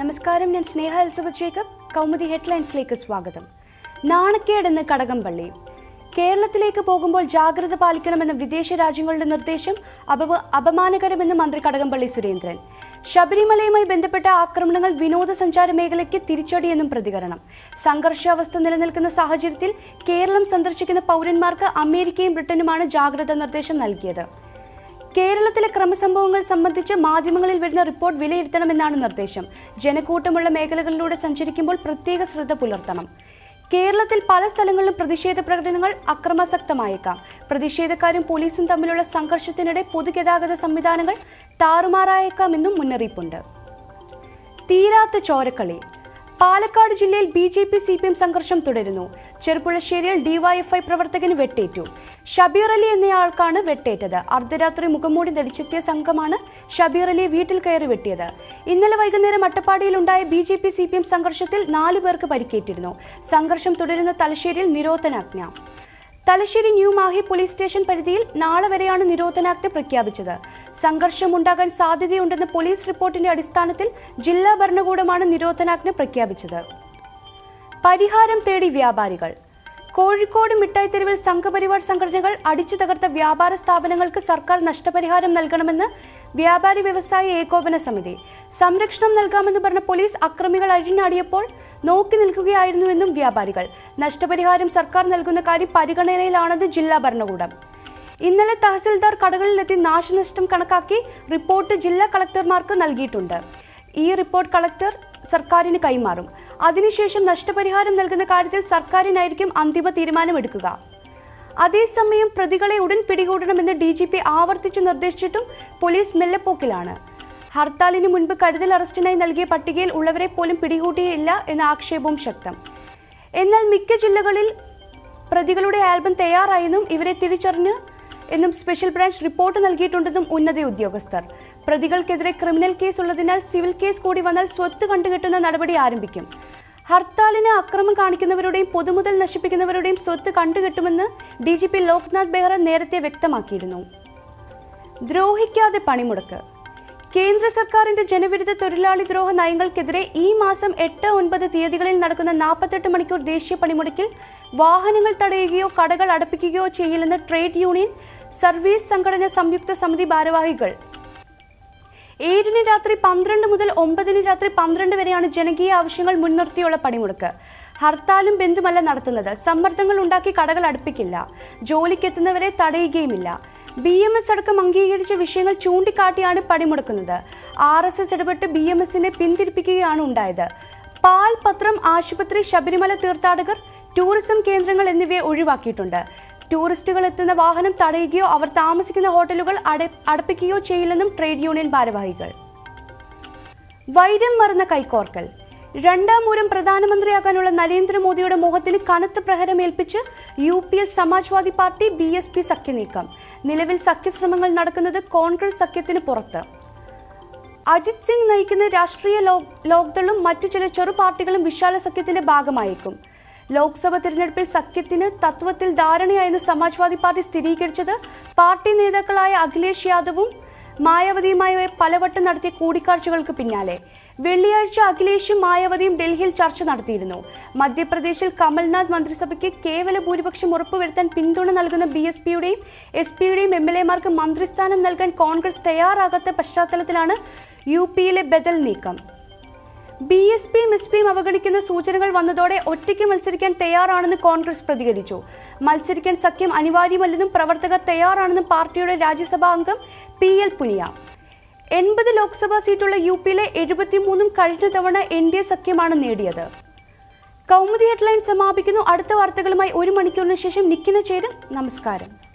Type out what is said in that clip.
നമസ്കാരം ഞാൻ Sneha Elizabeth Jacob. Kaumudi ഹെഡ്ലൈൻസിലേക്ക് സ്വാഗതം. നാണക്കേടെന്ന് കടകംപള്ളി. കേരളത്തിലേക്ക് പോകുമ്പോൾ ജാഗ്രത പാലിക്കണമെന്ന വിദേശ രാജ്യങ്ങളുടെ നിർദ്ദേശം അപവ അപമാനകരമെന്ന് മന്ത്രി കടകംപള്ളി സുരേന്ദ്രൻ. ശബരിമലയുമായി ബന്ധപ്പെട്ട ആക്രമണങ്ങൾ വിനോദസഞ്ചാര മേഖലയ്ക്ക് തിരിച്ചടിയെന്നും പ്രതികരണം. സംഘർഷാവസ്ഥ നിലനിൽക്കുന്ന സാഹചര്യത്തിൽ കേരളം സന്ദർശിക്കുന്ന പൗരന്മാർക്ക് അമേരിക്കയും ബ്രിട്ടനുമാണ് ജാഗ്രതാ നിർദ്ദേശം നൽകിയത്. കേരളത്തിലെ ക്രമസംഭവങ്ങൾ സംബന്ധിച്ച് മാധ്യമങ്ങളിൽ വരുന്ന റിപ്പോർട്ട് വിലയിരുത്തണമെന്നാണ് നിർദ്ദേശം. ജനക്കൂട്ടമുള്ള മേഖലകളിലൂടെ സഞ്ചരിക്കുമ്പോൾ പ്രത്യേക ശ്രദ്ധ പുലർത്തണം. കേരളത്തിൽ പല സ്ഥലങ്ങളിലും പ്രതിഷേധ പ്രകടനങ്ങൾ അക്രമാസക്തമായേക്കാം. പ്രതിഷേധക്കാരും പോലീസും തമ്മിലുള്ള സംഘർഷത്തിനിടെ പൊതുഗതാഗത സംവിധാനങ്ങൾ താറുമാറായേക്കാമെന്നും മുന്നറിയിപ്പുണ്ട്. തീരാത്ത ചോരക്കളി. പാലക്കാട് ജില്ലയിൽ B J P C P M സംഘർഷം തുടരുന്നു. ചെറുപ്പുളശ്ശേരിയിൽ ഡിവൈഎഫ്ഐ പ്രവർത്തകന് വെട്ടേറ്റു. ഷബീർ അലി എന്നയാൾക്കാണ് വെട്ടേറ്റത്. അർദ്ധരാത്രി മുഖംമൂടി ധരിച്ചെത്തിയ സംഘമാണ് ഷബീർ അലി വീട്ടിൽ കയറി വെട്ടിയത്. ഇന്നലെ വൈകുന്നേരം അട്ടപ്പാടിയിലുണ്ടായ B J P C P M സംഘർഷത്തിൽ നാലു പേർക്ക് പരിക്കേറ്റിരുന്നു. സംഘർഷം തുടരുന്ന തലശ്ശേരിയിൽ നിരോധനാജ്ഞ. Thalassery New Mahe police station പരിധിയിൽ നാളെ വരെയാണ് നിരോധനാജ്ഞ പ്രഖ്യാപിച്ചത്. സംഘർഷമുണ്ടാകാൻ സാധ്യതയുണ്ടെന്ന പോലീസ് റിപ്പോർട്ടിന്റെ അടിസ്ഥാനത്തിൽ ജില്ലാ ഭരണകൂടമാണ് നിരോധനാജ്ഞ പ്രഖ്യാപിച്ചത്. പരിഹാരം തേടി വ്യാപാരികൾ. കോഴിക്കോട് മിഠായി തെരുവിൽ സംഘപരിവാർ സംഘടനകൾ അടിച്ചു തകർത്ത വ്യാപാര സ്ഥാപനങ്ങൾക്ക് സർക്കാർ നഷ്ടപരിഹാരം നൽകണമെന്ന് വ്യാപാരി വ്യവസായ ഏകോപന സമിതി. സംരക്ഷണം നൽകാമെന്ന് പറഞ്ഞ പോലീസ് അക്രമികൾ അഴിഞ്ഞാടിയപ്പോൾ നോക്കി നിൽക്കുകയായിരുന്നുവെന്നും വ്യാപാരികൾ. നഷ്ടപരിഹാരം സർക്കാർ നൽകുന്ന കാര്യം പരിഗണനയിലാണെന്ന് ജില്ലാ ഭരണകൂടം. ഇന്നലെ തഹസിൽദാർ കടകളിലെത്തി നാശനഷ്ടം കണക്കാക്കി റിപ്പോർട്ട് ജില്ലാ കളക്ടർമാർക്ക് നൽകിയിട്ടുണ്ട്. ഈ റിപ്പോർട്ട് കളക്ടർ സർക്കാരിന് കൈമാറും. അതിനുശേഷം നഷ്ടപരിഹാരം നൽകുന്ന കാര്യത്തിൽ സർക്കാരിനായിരിക്കും അന്തിമ തീരുമാനമെടുക്കുക. അതേസമയം പ്രതികളെ ഉടൻ പിടികൂടണമെന്ന് ഡി ജി പി ആവർത്തിച്ച് നിർദ്ദേശിച്ചിട്ടും പോലീസ് മെല്ലെപ്പോക്കിലാണ്. ഹർത്താലിന് മുൻപ് കരുതൽ അറസ്റ്റിനായി നൽകിയ പട്ടികയിൽ ഉള്ളവരെ പോലും പിടികൂട്ടിയില്ല എന്ന ആക്ഷേപവും ശക്തം. എന്നാൽ മിക്ക ജില്ലകളിൽ പ്രതികളുടെ ആൽബം തയ്യാറായെന്നും ഇവരെ തിരിച്ചറിഞ്ഞ് എന്നും സ്പെഷ്യൽ ബ്രാഞ്ച് റിപ്പോർട്ട് നൽകിയിട്ടുണ്ടെന്നും ഉന്നത ഉദ്യോഗസ്ഥർ. പ്രതികൾക്കെതിരെ ക്രിമിനൽ കേസ് ഉള്ളതിനാൽ സിവിൽ കേസ് കൂടി വന്നാൽ സ്വത്ത് കണ്ടുകെട്ടുന്ന നടപടി ആരംഭിക്കും. ഹർത്താലിന് അക്രമം കാണിക്കുന്നവരുടെയും പൊതുമുതൽ നശിപ്പിക്കുന്നവരുടെയും സ്വത്ത് കണ്ടുകെട്ടുമെന്ന് D G P Loknath Behera നേരത്തെ വ്യക്തമാക്കിയിരുന്നു. ദ്രോഹിക്കാതെ പണിമുടക്ക്. കേന്ദ്ര സർക്കാരിന്റെ ജനവിരുദ്ധ തൊഴിലാളി ദ്രോഹ നയങ്ങൾക്കെതിരെ ഈ മാസം എട്ട് ഒൻപത് തീയതികളിൽ നടക്കുന്ന നാൽപ്പത്തെട്ട് മണിക്കൂർ ദേശീയ പണിമുടക്കിൽ വാഹനങ്ങൾ തടയുകയോ കടകൾ അടപ്പിക്കുകയോ ചെയ്യില്ലെന്ന് ട്രേഡ് യൂണിയൻ സർവീസ് സംഘടന സംയുക്ത സമിതി ഭാരവാഹികൾ ഏഴിന് രാത്രി പന്ത്രണ്ട് മുതൽ ഒമ്പതിന് രാത്രി പന്ത്രണ്ട് വരെയാണ് ജനകീയ ആവശ്യങ്ങൾ മുൻനിർത്തിയുള്ള പണിമുടക്ക്. ഹർത്താലും ബന്ധുമല്ല നടത്തുന്നത്. സമ്മർദ്ദങ്ങൾ ഉണ്ടാക്കി കടകൾ അടുപ്പിക്കില്ല. ജോലിക്കെത്തുന്നവരെ തടയുകയുമില്ല. ബി എം എസ് അടക്കം അംഗീകരിച്ച വിഷയങ്ങൾ ചൂണ്ടിക്കാട്ടിയാണ് പണിമുടക്കുന്നത്. ആർ എസ് എസ് ഇടപെട്ട് ബി എം എസിനെ പിന്തിരിപ്പിക്കുകയാണ് ഉണ്ടായത്. പാൽ പത്രം ആശുപത്രി ശബരിമല തീർത്ഥാടകർ ടൂറിസം കേന്ദ്രങ്ങൾ എന്നിവയെ ഒഴിവാക്കിയിട്ടുണ്ട്. ടൂറിസ്റ്റുകൾ എത്തുന്ന വാഹനം തടയുകയോ അവർ താമസിക്കുന്ന ഹോട്ടലുകൾ അട അടപ്പിക്കുകയോ ചെയ്യില്ലെന്നും ട്രേഡ് യൂണിയൻ ഭാരവാഹികൾ. വൈരം മറന്ന കൈക്കോർക്കൽ രണ്ടാം മൂരം പ്രധാനമന്ത്രിയാകാനുള്ള നരേന്ദ്രമോദിയുടെ മുഖത്തിന് കനത്ത പ്രഹരമേൽപ്പിച്ച് U P L Samajwadi party B S P സഖ്യനീക്കം. നിലവിൽ സഖ്യശ്രമങ്ങൾ നടക്കുന്നത് കോൺഗ്രസ് സഖ്യത്തിന് പുറത്ത്. അജിത് സിംഗ് നയിക്കുന്ന രാഷ്ട്രീയ ലോക് ലോക്ദളും മറ്റു ചില ചെറു പാർട്ടികളും വിശാല സഖ്യത്തിന്റെ ഭാഗമായേക്കും. ലോക്സഭ തിരഞ്ഞെടുപ്പിൽ സഖ്യത്തിന് തത്വത്തിൽ ധാരണയായെന്ന് സമാജ്വാദി പാർട്ടി സ്ഥിരീകരിച്ചത് പാർട്ടി നേതാക്കളായ അഖിലേഷ് യാദവും മായാവതിയുമായി പലവട്ടം നടത്തിയ കൂടിക്കാഴ്ചകൾക്ക് പിന്നാലെ. വെള്ളിയാഴ്ച അഖിലേഷും മായാവതിയും ഡൽഹിയിൽ ചർച്ച നടത്തിയിരുന്നു. മധ്യപ്രദേശിൽ കമൽനാഥ് മന്ത്രിസഭയ്ക്ക് കേവല ഭൂരിപക്ഷം ഉറപ്പുവരുത്താൻ പിന്തുണ നൽകുന്ന ബി എസ് പിയുടെയും എസ് പിയുടെയും എം എൽ എമാർക്ക് മന്ത്രിസ്ഥാനം നൽകാൻ കോൺഗ്രസ് തയ്യാറാകാത്ത പശ്ചാത്തലത്തിലാണ് യു പിയിലെ ബദൽ നീക്കം. ബി എസ് പിയും എസ് പിയും അവഗണിക്കുന്ന സൂചനകൾ വന്നതോടെ ഒറ്റയ്ക്ക് മത്സരിക്കാൻ തയ്യാറാണെന്ന് കോൺഗ്രസ് പ്രതികരിച്ചു. മത്സരിക്കാൻ സഖ്യം അനിവാര്യമല്ലെന്നും പ്രവർത്തകർ തയ്യാറാണെന്നും പാർട്ടിയുടെ രാജ്യസഭാ അംഗം പി എൽ പുനിയ. എൺപത് ലോക്സഭാ സീറ്റുള്ള യു പിയിലെ എഴുപത്തിമൂന്നും കഴിഞ്ഞ തവണ എൻ ഡി എ സഖ്യമാണ് നേടിയത്. കൗമുദി ഹെഡ്ലൈൻ സമാപിക്കുന്നു. അടുത്ത വാർത്തകളുമായി ഒരു മണിക്കൂറിന് ശേഷം നിക്കിന ചേരും. നമസ്കാരം.